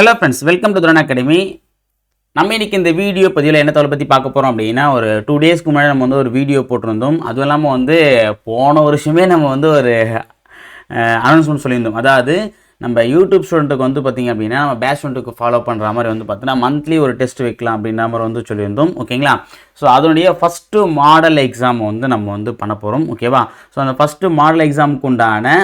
Hello friends welcome to துரன் academy நம்ம இன்னைக்கு இந்த வீடியோ பதிவில் என்ன தவிர பற்றி பார்க்க போகிறோம் அப்படின்னா ஒரு டூ டேஸ்க்கு முன்னாடி நம்ம வந்து ஒரு வீடியோ போட்டிருந்தோம். அதுவும் இல்லாமல் வந்து போன வருஷமே நம்ம வந்து ஒரு அனௌன்ஸ்மெண்ட் சொல்லியிருந்தோம். அதாவது நம்ம யூடியூப் ஸ்டூடெண்ட்டுக்கு வந்து பார்த்திங்க அப்படின்னா நம்ம பேட்ச் ஸ்டூடெண்ட்டுக்கு ஃபாலோ பண்ணுற மாதிரி வந்து பார்த்தீங்கன்னா மந்த்லி ஒரு டெஸ்ட் வைக்கலாம் அப்படின்ற மாதிரி வந்து சொல்லியிருந்தோம். ஓகேங்களா ஸோ அதனுடைய ஃபஸ்ட்டு மாடல் எக்ஸாம் வந்து நம்ம வந்து பண்ண போகிறோம் ஓகேவா ஸோ அந்த ஃபஸ்ட்டு மாடல் எக்ஸாமுக்கு உண்டான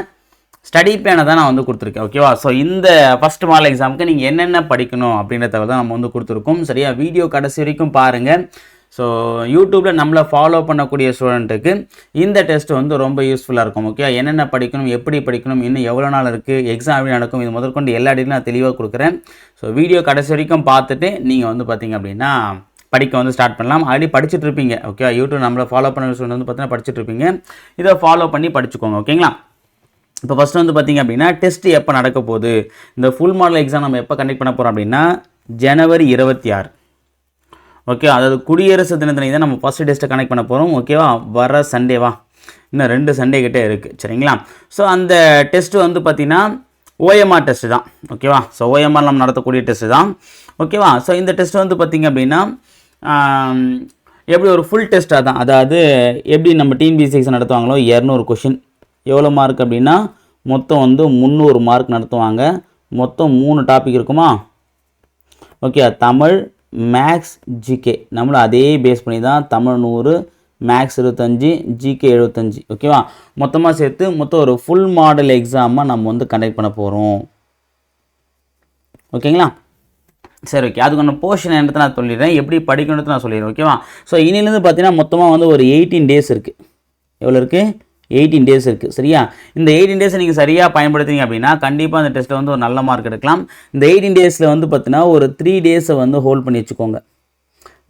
ஸ்டடி பிளானை தான் நான் வந்து கொடுத்துருக்கேன் ஓகேவா ஸோ இந்த ஃபஸ்ட் மாடல் எக்ஸாமுக்கு நீங்கள் என்னென்ன படிக்கணும் அப்படின்றத தான் நம்ம வந்து கொடுத்துருக்கோம். சரியா? வீடியோ கடைசி வரைக்கும் பாருங்கள் ஸோ யூடியூப்பில் நம்மளை ஃபாலோ பண்ணக்கூடிய ஸ்டூடெண்ட்டுக்கு இந்த டெஸ்ட் வந்து ரொம்ப யூஸ்ஃபுல்லாக இருக்கும் ஓகே என்னென்ன படிக்கணும் எப்படி படிக்கணும் இன்னும் எவ்வளோ நாள் இருக்குது எக்ஸாம் எப்படி நடக்கும் இது முதற்கொண்டு எல்லா டீலும் நான் தெளிவாக கொடுக்குறேன். ஸோ வீடியோ கடைசி வரைக்கும் பார்த்துட்டு நீங்கள் வந்து பார்த்தீங்க அப்படின்னா படிக்க வந்து ஸ்டார்ட் பண்ணலாம். ஆல்ரெடி படிச்சுட்டு இருப்பீங்க ஓகே யூடியூப் நம்மளை ஃபாலோ பண்ண ஸ்டூடெண்ட் வந்து பார்த்தீங்கன்னா படிச்சுட்டு இருப்பீங்க. இதை ஃபாலோ பண்ணி படிச்சுக்கோங்க ஓகேங்களா இப்போ ஃபஸ்ட்டு வந்து பார்த்திங்க அப்படின்னா டெஸ்ட் எப்போ நடக்க போகுது? இந்த ஃபுல் மாடல் எக்ஸாம் நம்ம எப்போ கண்டக்ட் பண்ண போகிறோம் அப்படின்னா ஜனவரி இருபத்தி ஆறு. ஓகே அதாவது குடியரசு தினத்தினை தான் நம்ம ஃபஸ்ட்டு டெஸ்ட்டை கனெக்ட் பண்ண போகிறோம் ஓகேவா வர சண்டேவா இன்னும் ரெண்டு சண்டே கிட்டே இருக்குது சரிங்களா? ஸோ அந்த டெஸ்ட்டு வந்து பார்த்திங்கன்னா ஓஎம்ஆர் டெஸ்ட்டு தான். ஓகேவா ஸோ ஓஎம்ஆர் நம்ம நடத்தக்கூடிய டெஸ்ட்டு தான். ஓகேவா ஸோ இந்த டெஸ்ட் வந்து பார்த்திங்க அப்படின்னா எப்படி ஒரு ஃபுல் டெஸ்ட்டாக தான்? அதாவது எப்படி நம்ம டிஎன்பிசி எக்ஸாம் நடத்துவாங்களோ? இரநூறு கொஷின் எவ்வளோ மார்க் அப்படின்னா மொத்தம் வந்து முந்நூறு மார்க் நடத்துவாங்க. மொத்தம் மூணு டாபிக் இருக்குமா? ஓகே தமிழ் மேக்ஸ் ஜிகே நம்மளும் அதே பேஸ் பண்ணி தான் தமிழ் நூறு மேக்ஸ் இருபத்தஞ்சி ஜிகே எழுபத்தஞ்சி. ஓகேவா மொத்தமாக சேர்த்து மொத்தம் ஒரு ஃபுல் மாடல் எக்ஸாமாக நம்ம வந்து கண்டக்ட் பண்ண போகிறோம் ஓகேங்களா சரி ஓகே அதுக்கான போர்ஷன் என்னத்தை நான் சொல்லிடுறேன். எப்படி படிக்கணுன்றது நான் சொல்லிடுறேன். ஓகேவா ஸோ இனிலேருந்து பார்த்தீங்கன்னா மொத்தமாக வந்து ஒரு எயிட்டீன் டேஸ் இருக்குது எவ்வளோ இருக்குது எயிட்டீன் டேஸ் இருக்குது சரியா? இந்த எயிட்டீன் டேஸை நீங்கள் சரியாக பயன்படுத்துறீங்க அப்படின்னா கண்டிப்பாக அந்த டெஸ்ட்டில் வந்து ஒரு நல்ல மார்க் எடுக்கலாம். இந்த எயிட்டீன் டேஸில் வந்து பார்த்தீங்கன்னா ஒரு த்ரீ டேஸை வந்து ஹோல்ட் பண்ணி வச்சுக்கோங்க.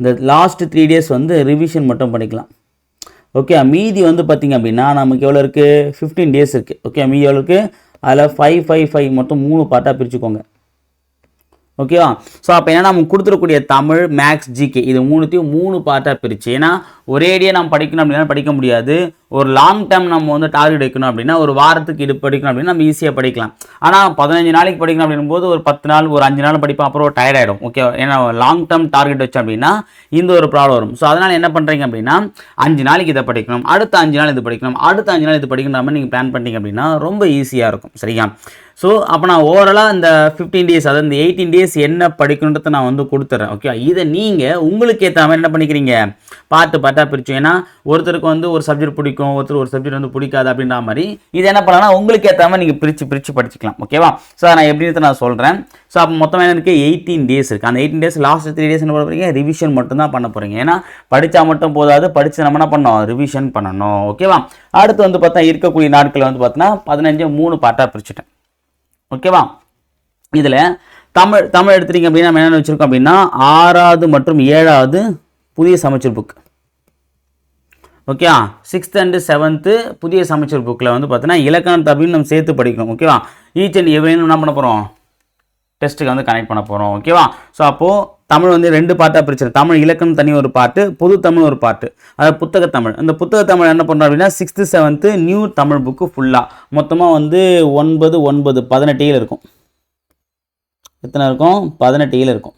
இந்த லாஸ்ட் த்ரீ டேஸ் வந்து ரிவிஷன் மட்டும் பண்ணிக்கலாம். ஓகே மீதி வந்து பார்த்திங்க அப்படின்னா நமக்கு எவ்வளோ இருக்குது ஃபிஃப்டீன் டேஸ் இருக்குது ஓகே மீதி எவ்வளோ இருக்குது அதில் ஃபைவ் ஃபைவ் ஃபைவ் மொத்தம் மூணு பார்ட்டாக பிரிச்சுக்கோங்க. ஓகேவா ஸோ அப்போ ஏன்னா நம்ம கொடுத்துருக்கூடிய தமிழ் மேக்ஸ் ஜிகே இது மூணுத்தையும் மூணு பார்ட்டாக பிரித்து ஏன்னா ஒரேடியாக நம்ம படிக்கணும் அப்படின்னா படிக்க முடியாது. ஒரு லாங் டேர்ம் நம்ம வந்து டார்கெட் வைக்கணும் அப்படின்னா ஒரு வாரத்துக்கு இது படிக்கணும் அப்படின்னா நம்ம ஈஸியாக படிக்கலாம். ஆனால் பதினஞ்சு நாளைக்கு படிக்கணும் அப்படின்னும் போது ஒரு பத்து நாள் ஒரு அஞ்சு நாள் படிப்போம் அப்புறம் டயர்ட் ஆகிடும் ஓகே ஏன்னா லாங் டேர்ம் டார்கெட் வச்சோம் அப்படின்னா இந்த ஒரு ப்ராப்ளம் வரும். ஸோ அதனால் என்ன பண்ணுறீங்க அப்படின்னா அஞ்சு நாளைக்கு இதை படிக்கணும் அடுத்த அஞ்சு நாள் இது படிக்கணும் அடுத்த அஞ்சு நாள் இது படிக்கணும் மாதிரி நீங்கள் பிளான் பண்ணிட்டீங்க அப்படின்னா ரொம்ப ஈஸியாக இருக்கும். சரியா? ஸோ அப்போ நான் ஓவராலாக இந்த ஃபிஃப்டீன் டேஸ் அதாவது இந்த எயிட்டீன் டேஸ் என்ன படிக்கணுன்றதை நான் வந்து கொடுத்துட்றேன் ஓகே இதை நீங்கள் உங்களுக்கு ஏற்ற மாதிரி என்ன பண்ணிக்கிறீங்க? பார்த்து பார்ட்டாக பிரிச்சு. ஏன்னா ஒருத்தருக்கு வந்து ஒரு சப்ஜெக்ட் பிடிக்கும் ஒருத்தர் ஒரு சப்ஜெக்ட் வந்து பிடிக்காது அப்படின்ற மாதிரி இது என்ன பண்ணலாம் உங்களுக்கு ஏற்ற மாதிரி நீங்கள் பிரித்து பிரித்து படிச்சுக்கலாம். ஓகேவா ஸோ நான் எப்படின்னு நான் சொல்கிறேன் ஸோ அப்போ மொத்தமாக எனக்கு எயிட்டீன் டேஸ் இருக்குது அந்த eighteen days last three days என்ன பண்ண போகிறீங்க ரிவிஷன் மட்டும் தான் பண்ண போகிறீங்க ஏன்னா படித்தா மட்டும் போதாது படித்து நம்ம என்ன பண்ணோம் ரிவிஷன் பண்ணணும். ஓகேவா அடுத்து வந்து பார்த்தா இருக்கக்கூடிய நாட்களில் வந்து பார்த்தீங்கன்னா பதினஞ்சு மூணு பார்ட்டாக பிரிச்சுட்டேன். ஓகேவா இதில் தமிழ் தமிழ் எடுத்துட்டீங்க அப்படின்னா நம்ம என்ன வச்சுருக்கோம் அப்படின்னா ஆறாவது மற்றும் ஏழாவது புதிய சமைச்சர் புக் ஓகேவா? சிக்ஸ்த் அண்டு செவன்த்து புதிய சமைச்சர் புக்கில் வந்து பார்த்தீங்கன்னா இலக்கணம் தமிழ் நம்ம சேர்த்து படிக்கணும். ஓகேவா? ஈச் அண்ட் எவ்வளோ என்ன பண்ண போகிறோம் டெஸ்ட்டுக்கு வந்து கனெக்ட் பண்ண போகிறோம் ஓகேவா? ஸோ அப்போது தமிழ் வந்து ரெண்டு பாட்டாக பிரிச்சிருக்கு தமிழ் இலக்கணம் தனி ஒரு பாட்டு பொது தமிழ் ஒரு பாட்டு. அதாவது புத்தக தமிழ். அந்த புத்தக தமிழ் என்ன பண்ணுறோம் அப்படின்னா sixth seventh new Tamil book ஃபுல்லாக மொத்தமாக வந்து ஒன்பது ஒன்பது பதினெட்டு இருக்கும். எத்தனை இருக்கும்? பதினெட்டு இருக்கும்.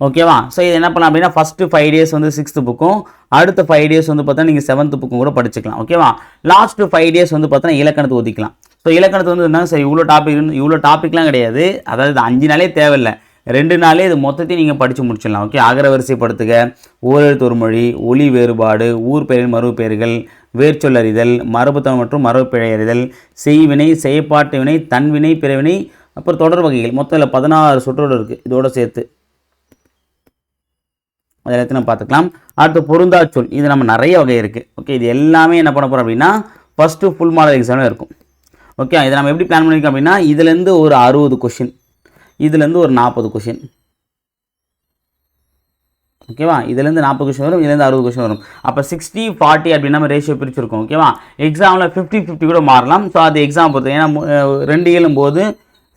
ஓகேவா? ஸோ இது என்ன பண்ணலாம் அப்படின்னா ஃபஸ்ட்டு ஃபைவ் டேஸ் வந்து சிக்ஸ்த்து புக்கும் அடுத்த ஃபைவ் டேஸ் வந்து பார்த்தா நீங்கள் செவன்த்து புக்கும் கூட படிச்சுக்கலாம் ஓகேவா? லாஸ்ட்டு ஃபைவ் டேஸ் வந்து பார்த்தா இலக்கணத்தை ஒதுக்கலாம். ஸோ இலக்கணத்தை வந்து என்ன சரி இவ்வளோ டாபிக் இவ்வளோ டாபிக்லாம் கிடையாது. அதாவது இது அஞ்சு நாளே தேவையில்லை. ரெண்டு நாளே இது மொத்தத்தையும் நீங்கள் படித்து முடிச்சிடலாம் ஓகே? அகர வரிசைப்படுத்துக ஓரெழுத்து ஒரு மொழி ஒளி வேறுபாடு ஊர் பெயரின் மறுபெயர்கள் வேர்ச்சொல்லறிதல் மரபுத்தம் மற்றும் மரபு பிழையறிதல் செய்வினை செயற்பாட்டு வினை தன்வினை பிறவினை அப்புறம் தொடர் வகைகள். மொத்தம் இல்லை பதினாறு சொற்றொடர் இருக்குது இதோட சேர்த்து. அது எல்லாத்தையும் நம்ம பார்த்துக்கலாம். அடுத்து பொருந்தா சொல். இது நம்ம நிறைய வகை இருக்குது ஓகே இது எல்லாமே என்ன பண்ண போகிறோம் அப்படின்னா ஃபஸ்ட்டு ஃபுல் மாடல் எக்ஸாமில் இருக்கும். ஓகே இதை நம்ம எப்படி பிளான் பண்ணியிருக்கோம் அப்படின்னா இதுலேருந்து ஒரு அறுபது கொஷின் இதுலேருந்து ஒரு நாற்பது கொஷின் ஓகேவா இதுலேருந்து நாற்பது கொஷின் வரும் இதுலேருந்து அறுபது கொஷின் வரும். அப்போ சிக்ஸ்டி ஃபார்ட்டி அப்படின்னு நம்ம ரேஷியோ பிரிச்சிருக்கோம். ஓகேவா எக்ஸாமில் ஃபிஃப்டி ஃபிஃப்டி கூட மாறலாம். ஸோ அது எக்ஸாம் பொறுத்து ஏன்னா ரெண்டு ஏழும் போது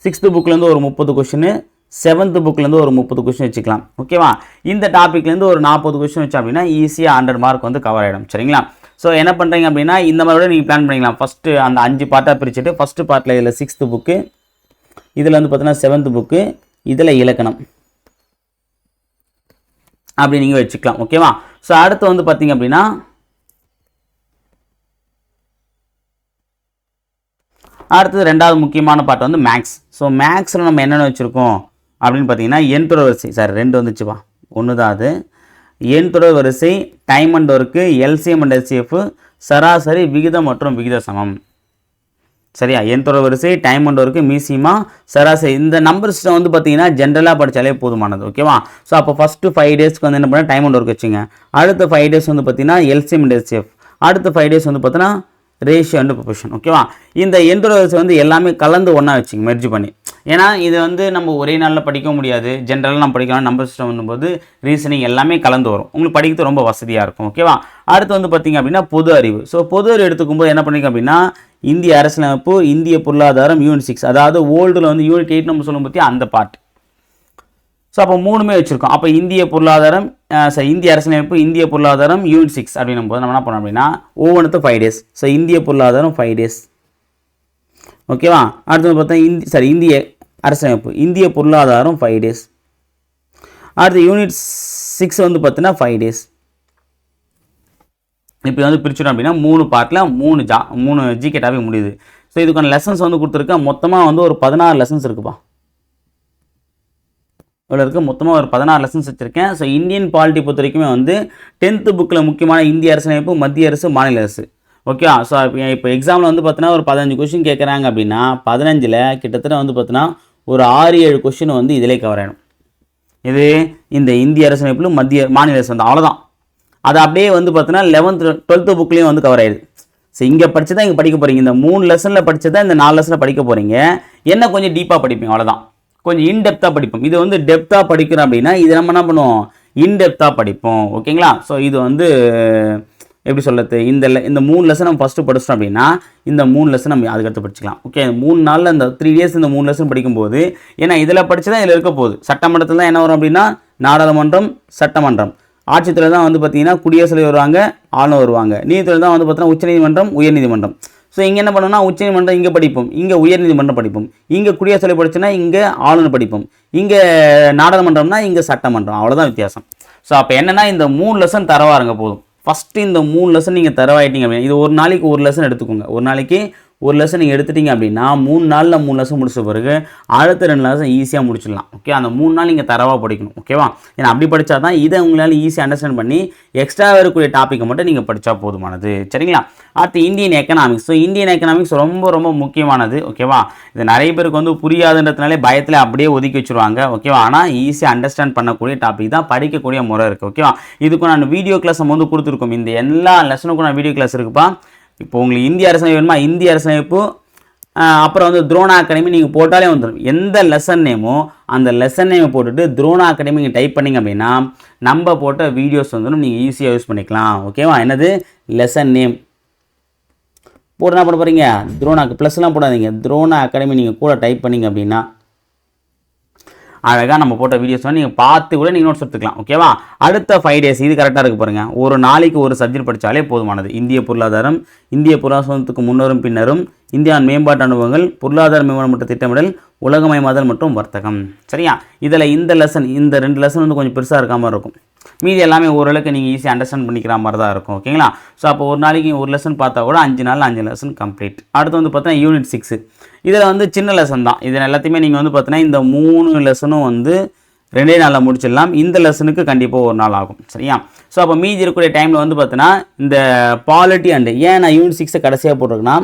சிக்ஸ்த்து புக்லேருந்து ஒரு முப்பது கொஷின் செவன்த்து புக்லேருந்து ஒரு முப்பது கொஷின் வச்சுக்கலாம். ஓகேவா இந்த டாப்பிக்லேருந்து ஒரு நாற்பது கொஷின் வச்சோம் அப்படின்னா ஈஸியாக ஹண்ட்ரட் மார்க் வந்து கவர் ஆகிடும் சரிங்களா? ஸோ என்ன பண்ணுறீங்க அப்படின்னா இந்த மாதிரி நீங்கள் பிளான் பண்ணிக்கலாம். ஃபஸ்ட்டு அந்த அஞ்சு பார்ட்டாக பிரிச்சுட்டு ஃபஸ்ட்டு பார்ட்டில் இதில் சிக்ஸ்த்து புக்கு இதில் வந்து பார்த்தீங்கன்னா செவன்த் புக்கு இதில் இலக்கணம். அப்படி நீங்கள் வச்சுக்கலாம். ஓகேவா ஸோ அடுத்து வந்து பார்த்தீங்க அப்படின்னா அடுத்தது ரெண்டாவது முக்கியமான பாட்டு வந்து மேக்ஸ் ஸோ மேக்ஸில் நம்ம என்னென்ன வச்சுருக்கோம்? அப்படின்னு பார்த்தீங்கன்னா என் தொடர் வரிசை. சார் ரெண்டு வந்துச்சுப்பா ஒன்று தான் அது. என் தொடர் வரிசை time and work LCM and LCF சராசரி விகிதம் மற்றும் விகித சமம். சரியா? என் தொடர் வரிசை டைம் அண்ட் ஒர்க்கு மீசியமா சராசரி. இந்த நம்பர் சிஸ்டம் வந்து பார்த்தீங்கன்னா ஜென்ரலாக படித்தாலே போதுமானது. ஓகேவா ஸோ அப்போ ஃபஸ்ட்டு ஃபைவ் டேஸ்க்கு வந்து என்ன பண்ண டைம் அண்ட் ஒர்க் வச்சுங்க. அடுத்த ஃபைவ் டேஸ் வந்து பார்த்தீங்கன்னா எல்சிஎம் அண்ட் எல்சிஎஃப் அடுத்த ஃபைவ் டேஸ் வந்து பார்த்தீங்கன்னா ரேஷியோ அண்ட் ப்ரொபஷன் ஓகேவா இந்த எண்தொடர் வரிசை வந்து எல்லாமே கலந்து ஒன்றா வச்சுங்க மெர்ஜ் பண்ணி. ஏன்னா இது வந்து நம்ம ஒரே நாளில் படிக்க முடியாது. ஜென்ரலாக நம்ம படிக்கலாம். நம்பர் சிஸ்டம் வரும்போது ரீசனிங் எல்லாமே கலந்து வரும். உங்களுக்கு படிக்கிறது ரொம்ப வசதியாக இருக்கும். ஓகேவா அடுத்து வந்து பார்த்தீங்க அப்படின்னா பொது அறிவு. ஸோ பொது அறிவு எடுத்துக்கும்போது என்ன பண்ணிக்க அப்படின்னா இந்திய அரசியலமைப்பு இந்திய பொருளாதாரம் யூனிட் சிக்ஸ் அதாவது ஓல்டில் வந்து யூனிட் எயிட் நம்ம சொல்லும் பற்றி அந்த பார்ட் ஸோ அப்போ மூணுமே வச்சுருக்கோம். அப்போ இந்திய பொருளாதாரம் சார் இந்திய அரசியலமைப்பு இந்திய பொருளாதாரம் யூனிட் சிக்ஸ் அப்படின்னும் போது நம்ம என்ன பண்ணோம் அப்படின்னா ஒவ்வொன்றுத்தும் ஃபைவ் டேஸ் ஸோ இந்திய பொருளாதாரம் ஃபைவ் டேஸ் ஓகேவா அடுத்து பார்த்தா இந்தி சாரி இந்திய அரசமைப்பு இந்திய பொருளாதாரம் ஃபைவ் டேஸ் அடுத்து யூனிட் சிக்ஸ் வந்து பார்த்தீங்கன்னா ஃபைவ் டேஸ் இப்போ வந்து பிரிச்சிடும் அப்படின்னா மூணு பார்ட்டில் மூணு ஜா மூணு ஜிகேட்டாகவே முடியுது. ஸோ இதுக்கான லெசன்ஸ் வந்து கொடுத்துருக்கேன் மொத்தமாக வந்து ஒரு பதினாறு லெசன்ஸ் இருக்குப்பா. இவ்வளோ இருக்குது மொத்தமாக ஒரு பதினாறு லெசன்ஸ் வச்சுருக்கேன். ஸோ இந்தியன் பாலிட்டி பொறுத்த வரைக்குமே வந்து டென்த்து புக்கில் முக்கியமான இந்திய அரசமைப்பு மத்திய அரசு மாநில அரசு. ஓகே ஸோ இப்போ எக்ஸாமில் வந்து பார்த்தீங்கன்னா ஒரு பதினஞ்சு கொஷின் கேட்குறாங்க அப்படின்னா பதினஞ்சில் கிட்டத்தட்ட வந்து பார்த்தீங்கன்னா ஒரு ஆறு ஏழு கொஷின் வந்து இதிலே கவர் ஆகிடும் இது இந்த இந்திய அரசமைப்பிலும் மத்திய மாநில அரசு வந்து அவ்வளோதான் அது அப்படியே வந்து பார்த்தீங்கன்னா லெவன்த்து டுவெல்த்து புக்லேயும் வந்து கவர் ஆயிடுது. ஸோ இங்கே படிச்சு தான் இங்கே படிக்க போகிறீங்க இந்த மூணு லெசனில் படிச்சு தான் இந்த நாலு லெசனில் படிக்க போகிறீங்க என்ன கொஞ்சம் டீப்பாக படிப்பீங்க அவ்வளோதான் கொஞ்சம் இன்டெப்த்தாக படிப்போம். இது வந்து டெப்த்தாக படிக்கிறோம் அப்படின்னா இது நம்ம என்ன பண்ணுவோம்? இன்டெப்த்தாக படிப்போம். ஓகேங்களா ஸோ இது வந்து எப்படி சொல்கிறது இந்த இந்த மூணு லெசன் நம்ம ஃபஸ்ட்டு படிச்சிட்டோம் அப்படின்னா இந்த மூணு லெசன் நம்ம அதுக்கடுத்து படிச்சுக்கலாம். ஓகே மூணு நாளில் இந்த த்ரீ டேஸ் இந்த மூணு லெசன் படிக்கும்போது ஏன்னா இதில் படித்து தான் இதில் இருக்க போகுது. சட்டமன்றத்தில் தான் என்ன வரும் அப்படின்னா நாடாளுமன்றம் சட்டமன்றம். ஆட்சித்துறை தான் வந்து பார்த்தீங்கன்னா குடியரசுல தலைவர் வருவாங்க ஆளுநர் வருவாங்க. நீதித்துறை தான் வந்து பார்த்தீங்கன்னா உச்சநீதிமன்றம் உயர்நீதிமன்றம். ஸோ இங்கே என்ன பண்ணணும்னா உச்சநீதிமன்றம் இங்கே படிப்போம். இங்கே உயர்நீதிமன்றம் படிப்போம். இங்கே குடியரசுத் தலைவர் படிச்சுன்னா இங்கே ஆளுநர் படிப்போம். இங்கே நாடாளுமன்றம்னா இங்கே சட்டமன்றம். அவ்வளோதான் வித்தியாசம். ஸோ அப்போ என்னென்னா இந்த மூணு லெசன் தரவாருங்க போதும். ஃபஸ்ட்டு இந்த மூணு லெசன் நீங்கள் தரவாயிட்டீங்க அப்படின்னா இது ஒரு நாளைக்கு ஒரு லெசன் எடுத்துக்கோங்க. ஒரு நாளைக்கு ஒரு லெசன் நீங்கள் எடுத்துட்டீங்க அப்படின்னா மூணு நாளில் மூணு லெசன் முடிச்ச பிறகு அடுத்த ரெண்டு லெசன் ஈஸியாக முடிச்சிடலாம். ஓகே அந்த மூணு நாள் நீங்கள் தரவாக படிக்கணும். ஓகேவா ஏன்னா அப்படி படித்தா தான் இதை உங்களால் ஈஸியாக அண்டர்ஸ்டாண்ட் பண்ணி எக்ஸ்ட்ரா இருக்கக்கூடிய டாப்பிக்கை மட்டும் நீங்கள் படித்தா போதுமானது. சரிங்களா? அடுத்து Indian economics so Indian economics ரொம்ப ரொம்ப முக்கியமானது. ஓகேவா இது நிறைய பேருக்கு வந்து புரியாதுன்றதுனாலே பயத்தில் அப்படியே ஒதுக்கி வச்சுருவாங்க. ஓகேவா ஆனால் ஈஸியாக அண்டர்ஸ்டாண்ட் பண்ணக்கூடிய டாபிக் தான் படிக்கக்கூடிய முறை இருக்குது ஓகேவா இதுக்கு நான் வீடியோ கிளாஸ் நம்ம வந்து கொடுத்துருக்கோம். இந்த எல்லா லெசனுக்கும் நான் வீடியோ கிளாஸ் இருக்குப்பா. இப்போ உங்களுக்கு இந்திய அரசமைப்பு வேணுமா? இந்திய அரசமைப்பு அப்புறம் வந்து துரோணா அகாடமி நீங்கள் போட்டாலே வந்துடும் எந்த லெசன் நேமோ அந்த லெசன் நேமை போட்டுட்டு துரோணா அகாடமி நீங்கள் டைப் பண்ணீங்க அப்படின்னா நம்ம போட்ட வீடியோஸ் வந்துடும் நீங்கள் ஈஸியாக யூஸ் பண்ணிக்கலாம். ஓகேவா என்னது? லெசன் நேம் போட்டு என்ன பண்ண போகிறீங்க துரோணாக்கு ப்ளஸ்லாம் போடாதீங்க. துரோணா அகாடமி நீங்கள் கூட டைப் பண்ணீங்க அப்படின்னா அழகாக நம்ம போட்ட வீடியோஸ் வந்து நீங்கள் பார்த்து கூட நீங்கள் நோட்ஸ் எடுத்துக்கலாம் ஓகேவா அடுத்த ஃபைவ் டேஸ் இது கரெக்டாக இருக்கு பாருங்கள் ஒரு நாளைக்கு ஒரு சப்ஜெக்ட் படித்தாலே போதுமானது. இந்திய பொருளாதாரம் இந்திய பொருளாதாரத்துக்கு முன்னரும் பின்னரும் இந்தியாவின் மேம்பாட்டு அனுபவங்கள் பொருளாதார மேம்பாடு மற்றும் திட்டமிடல் உலகமயமாதல் மற்றும் வர்த்தகம். சரியா? இதில் இந்த லெசன் இந்த ரெண்டு லெசன் வந்து கொஞ்சம் பெருசாக இருக்காமல் இருக்கும். மீதி எல்லாமே ஓரளவுக்கு நீங்கள் ஈஸியாக அண்டர்ஸ்டாண்ட் பண்ணிக்கிற மாதிரி தான் இருக்கும் ஓகேங்களா? ஸோ அப்போ ஒரு நாளைக்கு ஒரு லெசன் பார்த்தா கூட அஞ்சு நாள் அஞ்சு லெசன் கம்ப்ளீட் அடுத்து வந்து பார்த்தீங்கன்னா யூனிட் சிக்ஸு இதில் வந்து சின்ன லெசன் தான். இதில் எல்லாத்தையுமே நீங்கள் வந்து பார்த்தீங்கன்னா இந்த மூணு லெசனும் வந்து ரெண்டே நாளில் முடிச்சிடலாம். இந்த லெசனுக்கு கண்டிப்பாக ஒரு நாள் ஆகும் சரியா? ஸோ அப்போ மீதி இருக்கக்கூடிய டைமில் வந்து பார்த்தீங்கன்னா இந்த பாலிட்டி அண்டு ஏன் நான் யூனிட் சிக்ஸை கடைசியாக போட்டிருக்கேன்னா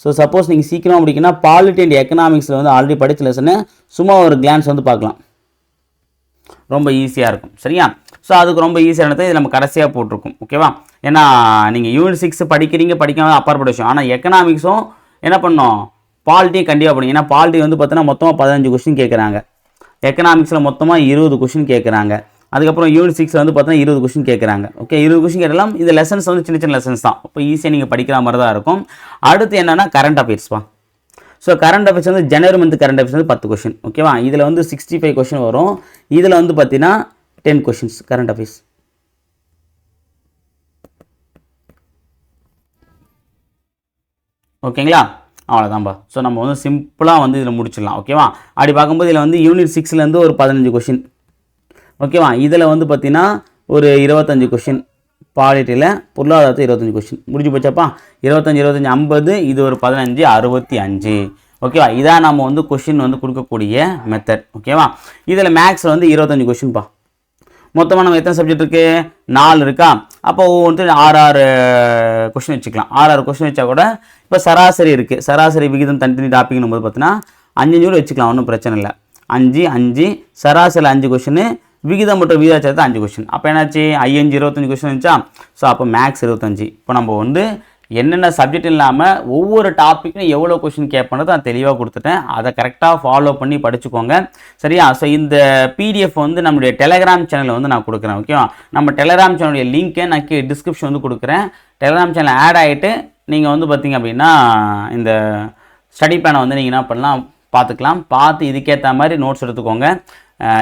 ஸோ சப்போஸ் நீங்கள் சீக்கிரம் முடிக்கணும்னா பாலிட்டி அண்ட் எக்கனாமிக்ஸில் வந்து ஆல்ரெடி படித்த லெசனை சும்மா ஒரு கிளான்ஸ் வந்து பார்க்கலாம். ரொம்ப ஈஸியாக இருக்கும். சரியா? ஸோ அதுக்கு ரொம்ப ஈஸியானது இது நம்ம கடைசியாக போட்டிருக்கும். ஓகேவா ஏன்னா நீங்கள் யூனிட் சிக்ஸ் படிக்கிறீங்க படிக்காமல் அப்பாற்பட்ட விஷயம். ஆனால் எக்கனாமிக்ஸும் என்ன பண்ணோம்? பாலிட்டியும் கண்டிப்பாக பண்ணுங்க ஏன்னா பாலிட்டி வந்து பார்த்தீங்கன்னா மொத்தமாக பதினஞ்சு கொஸ்டின் கேட்குறாங்க. எக்கனாமிக்ஸில் மொத்தமாக இருபது கொஸ்டின் கேட்குறாங்க. அதுக்கப்புறம் யூனிட் சிக்ஸ் வந்து பார்த்தீங்கன்னா இருபது கொஸ்டின் கேட்குறாங்க. ஓகே இருபது கொஸ்டின் கேட்டாலும் இந்த லெசன்ஸ் வந்து சின்ன சின்ன லெசன்ஸ் தான். இப்போ ஈஸியாக நீங்கள் படிக்கிற மாதிரி தான் இருக்கும். அடுத்து என்னென்னா கரண்ட் அஃபேர்ஸ்ப்பா ஸோ கரண்ட் அஃபேர்ஸ் வந்து ஜனவரி மந்த் கரண்ட் அஃபேர்ஸ் வந்து பத்து கொஷின் ஓகேவா இதில் வந்து சிக்ஸ்டி ஃபைவ் கொஷின் வரும். இதில் வந்து பார்த்தீங்கன்னா டென் கொஷின்ஸ் கரண்ட் அஃபேர்ஸ் ஓகேங்களா அவ்வளோதான்பா ஸோ நம்ம வந்து சிம்பிளாக வந்து இதில் முடிச்சிடலாம் ஓகேவா அப்படி பார்க்கும்போது இதில் வந்து யூனிட் சிக்ஸ்லேருந்து ஒரு பதினஞ்சு கொஷின் ஓகேவா இதில் வந்து பார்த்தீங்கன்னா ஒரு இருபத்தஞ்சு கொஷின் பாலிட்டியில் பொருளாதாரத்தை இருபத்தஞ்சி கொஸ்டின் முடிஞ்சு போச்சப்பா? இருபத்தஞ்சி இருபத்தஞ்சு ஐம்பது இது ஒரு பதினஞ்சு அறுபத்தி அஞ்சு. ஓகேவா இதான் நம்ம வந்து கொஷின் வந்து கொடுக்கக்கூடிய மெத்தட் ஓகேவா இதில் மேக்ஸில் வந்து இருபத்தஞ்சி கொஷின்ப்பா மொத்தமாக நம்ம எத்தனை சப்ஜெக்ட் இருக்குது நாலு இருக்கா? அப்போ ஒவ்வொன்றும் ஆறு ஆறு கொஷின் வச்சுக்கலாம். ஆறு ஆறு கொஷின் வச்சா கூட இப்போ சராசரி இருக்குது சராசரி விகிதம் தனித்தனி டாப்பிக்னும் போது பார்த்தீங்கன்னா அஞ்சு அஞ்சு கூட வச்சுக்கலாம். ஒன்றும் பிரச்சனை இல்லை. அஞ்சு அஞ்சு சராசரி அஞ்சு கொஷின் விகிதம் மற்றும் விகிதாச்சாரத்தை அஞ்சு கொஸ்டின் அப்போ என்னாச்சு? ஐஎன்ஜி இருபத்தஞ்சு கொஸ்டின் இருந்துச்சா? ஸோ அப்போ மேக்ஸ் இருபத்தஞ்சு. இப்போ நம்ம வந்து என்னென்ன சப்ஜெக்ட் இல்லாமல் ஒவ்வொரு டாப்பிக்கும் எவ்வளோ கொஷின் கேட்பனது நான் தெளிவாக கொடுத்துட்டேன். அதை கரெக்டாக ஃபாலோ பண்ணி படிச்சுக்கோங்க. சரியா? ஸோ இந்த பிடிஎஃப் வந்து நம்மளுடைய டெலகிராம் சேனலில் வந்து நான் கொடுக்குறேன் ஓகேவா நம்ம டெலகிராம் சேனலுடைய லிங்க்கை நான் கே டிஸ்கிரிப்ஷன் வந்து கொடுக்குறேன். டெலகிராம் சேனல் ஆட் ஆகிட்டு நீங்கள் வந்து பார்த்தீங்க அப்படின்னா இந்த ஸ்டடி பிளானை வந்து நீங்கள் என்ன பண்ணலாம்? பார்த்துக்கலாம். பார்த்து இதுக்கேற்ற மாதிரி நோட்ஸ் எடுத்துக்கோங்க.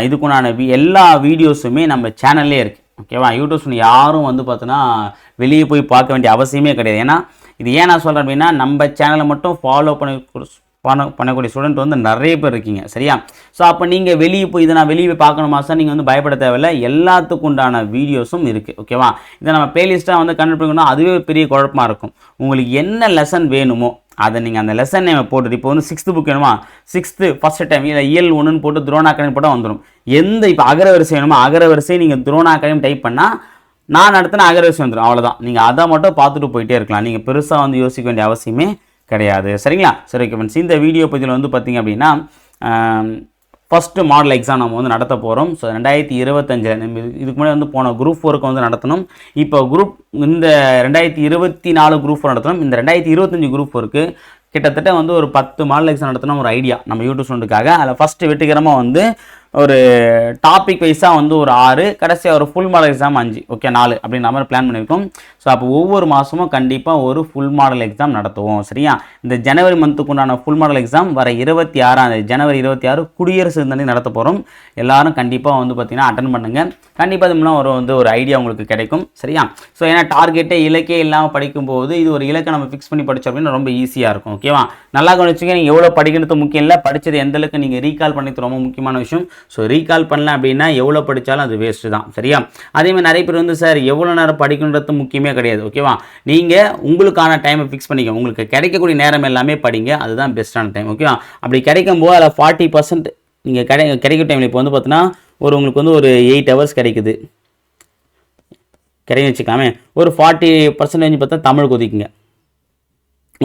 இதுக்குண்டான வி எல்லா வீடியோஸுமே நம்ம சேனல்லே இருக்குது ஓகேவா யூடியூப்ஸ் யாரும் வந்து பார்த்தோன்னா வெளியே போய் பார்க்க வேண்டிய அவசியமே கிடையாது. ஏன்னா இது ஏன் நான் சொல்கிறேன் அப்படின்னா நம்ம சேனலை மட்டும் ஃபாலோ பண்ணி பண்ண பண்ணக்கூடிய ஸ்டூடெண்ட் வந்து நிறைய பேர் இருக்கீங்க. சரியா? ஸோ அப்போ நீங்கள் வெளியே போய் இதை நான் வெளியே போய் பார்க்கணுமா சார்? நீங்கள் வந்து பயப்பட தேவையில்ல. எல்லாத்துக்கும் உண்டான வீடியோஸும் இருக்குது ஓகேவா இதை நம்ம பிளேலிஸ்ட்டாக வந்து கண்டுபிடிக்கணும் அதுவே பெரிய குழப்பமாக இருக்கும். உங்களுக்கு என்ன லெசன் வேணுமோ அதை நீங்கள் அந்த லெசன் நேம் போட்டு இப்போ வந்து சிக்ஸ்த்து புக் வேணுமா? சிக்ஸ்த்து ஃபஸ்ட் டைம் இல்லை இயல் ஒன்றுன்னு போட்டு துரோணாக்கணி போட்டால் வந்துடும் எந்த இப்போ அகர வரிசை வேணுமோ? அகர வரிசை நீங்கள் துரோணாக்கணி டைப் பண்ணால் நான் நடத்தின அகரவரிசை வந்துடும் அவ்வளோதான் நீங்கள் அதை மட்டும் பார்த்துட்டு போயிட்டே இருக்கலாம். நீங்கள் பெருசாக வந்து யோசிக்க வேண்டிய அவசியமே கிடையாது. சரிங்களா? சரி ஓகே ஃப்ரெண்ட்ஸ் இந்த வீடியோ பற்றியில் வந்து பார்த்தீங்க அப்படின்னா ஃபஸ்ட்டு மாடல் எக்ஸாம் நம்ம வந்து நடத்த போகிறோம் ஸோ ரெண்டாயிரத்தி இருபத்தஞ்சில் நம்ம இதுக்கு முன்னாடி வந்து போன குரூப் ஃபோருக்கு வந்து நடத்தணும். இப்போ குரூப் இந்த ரெண்டாயிரத்தி இருபத்தி நாலு குரூப் ஃபோர் நடத்தணும். இந்த ரெண்டாயிரத்தி இருபத்தஞ்சு குரூப் ஃபோருக்கு கிட்டத்தட்ட வந்து ஒரு பத்து மாடல் எக்ஸாம் நடத்தணும் ஒரு ஐடியா நம்ம யூடியூப் ஸ்டூடெண்ட்டுக்காக அதில் ஃபஸ்ட்டு வெற்றிகரமாக வந்து ஒரு டாபிக் வைஸாக வந்து ஒரு ஆறு கடைசியாக ஒரு ஃபுல் மாடல் எக்ஸாம் அஞ்சு. ஓகே நாலு அப்படின்ற மாதிரி பிளான் பண்ணியிருக்கோம் ஸோ அப்போ ஒவ்வொரு மாதமும் கண்டிப்பாக ஒரு ஃபுல் மாடல் எக்ஸாம் நடத்துவோம் சரியா? இந்த ஜனவரி மந்த்துக்கு உண்டான ஃபுல் மாடல் எக்ஸாம் வர இருபத்தி ஆறாம் தேதி ஜனவரி இருபத்தி ஆறு குடியரசு தினத்தை நடத்த போகிறோம் எல்லாரும் கண்டிப்பாக வந்து பார்த்தீங்கன்னா அட்டன் பண்ணுங்கள் கண்டிப்பாக அது மூலம் ஒரு வந்து ஒரு ஐடியா உங்களுக்கு கிடைக்கும் சரியா? ஸோ ஏன்னா டார்கெட்டே இலக்கே இல்லாமல் படிக்கும்போது இது ஒரு இலக்கை நம்ம ஃபிக்ஸ் பண்ணி படித்தோம் அப்படின்னா ரொம்ப ஈஸியாக இருக்கும் ஓகேவா நல்லா கவனிச்சுங்க நீங்கள் எவ்வளோ படிக்கிறது முக்கியம் இல்லை படித்தது எந்த அளவுக்கு நீங்கள் ரீகால் பண்ணிட்டு ரொம்ப முக்கியமான விஷயம். ஸோ ரீகால் பண்ணல அப்படின்னா எவ்வளோ படித்தாலும் அது வேஸ்ட்டு தான் சரியா? அதே மாதிரி நிறைய பேர் வந்து சார் எவ்வளோ நேரம் படிக்கணுன்றது முக்கியமே கிடையாது ஓகேவா நீங்கள் உங்களுக்கான டைமை ஃபிக்ஸ் பண்ணிக்கோங்க. உங்களுக்கு கிடைக்கக்கூடிய நேரம் எல்லாமே படிங்க. அதுதான் பெஸ்ட்டான டைம் ஓகேவா அப்படி கிடைக்கும் போது அதில் ஃபார்ட்டி பர்சன்ட் நீங்கள் கிடை கிடைக்கிற டைமில் இப்போ வந்து பார்த்தீங்கன்னா ஒரு உங்களுக்கு வந்து ஒரு எயிட் ஹவர்ஸ் கிடைக்குது. கிடைக்கும் வச்சுக்கலாமே ஒரு ஃபார்ட்டி பர்சன்டேஜ் பார்த்தா தமிழுக்கு ஒதுக்கிங்க.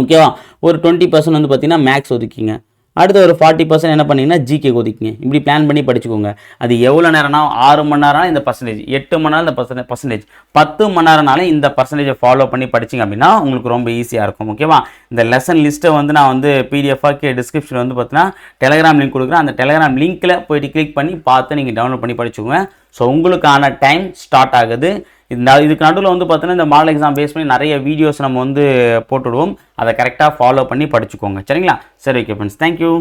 ஓகேவா ஒரு டுவெண்ட்டி பர்சன்ட் வந்து பார்த்தீங்கன்னா மேக்ஸ் ஒதுக்கிங்க. அடுத்து ஒரு ஃபார்ட்டி பர்சன்ட் என்ன பண்ணீங்கன்னா ஜிகே ஒதுக்கிங்க. இப்படி பிளான் பண்ணி படிச்சுக்கோங்க. அது எவ்வளோ நேரம்னா ஆறு மணி நேரம்னா இந்த பர்சன்டேஜ் எட்டு மணி நேரம் இந்த பர்சன்டேஜ் பர்சன்டேஜ் பத்து மணி நேரம்னாலும் இந்த பர்சன்டேஜை ஃபாலோ பண்ணி படிச்சிங்க அப்படின்னா உங்களுக்கு ரொம்ப ஈஸியாக இருக்கும் ஓகேவா இந்த லெசன் லிஸ்ட்டை வந்து நான் வந்து பிடிஎஃபாக டிஸ்கிரிப்ஷன் வந்து பார்த்தீங்கன்னா டெலகிராம் லிங்க் கொடுக்குறேன். அந்த டெலகிராம் லிங்க்கில் போயிட்டு கிளிக் பண்ணி பார்த்து நீங்கள் டவுன்லோட் பண்ணி படிச்சுக்கோங்க. ஸோ உங்களுக்கான டைம் ஸ்டார்ட் ஆகுது. இந்த இதுக்கு நடுவில் வந்து பார்த்தீங்கன்னா இந்த மாடல் எக்ஸாம் பேஸ் பண்ணி நிறைய வீடியோஸ் நம்ம வந்து போட்டுவிடுவோம் அதை கரெக்டாக ஃபாலோ பண்ணி படிச்சுக்கோங்க. சரிங்களா? சரி ஓகே ஃப்ரெண்ட்ஸ் தேங்க்யூ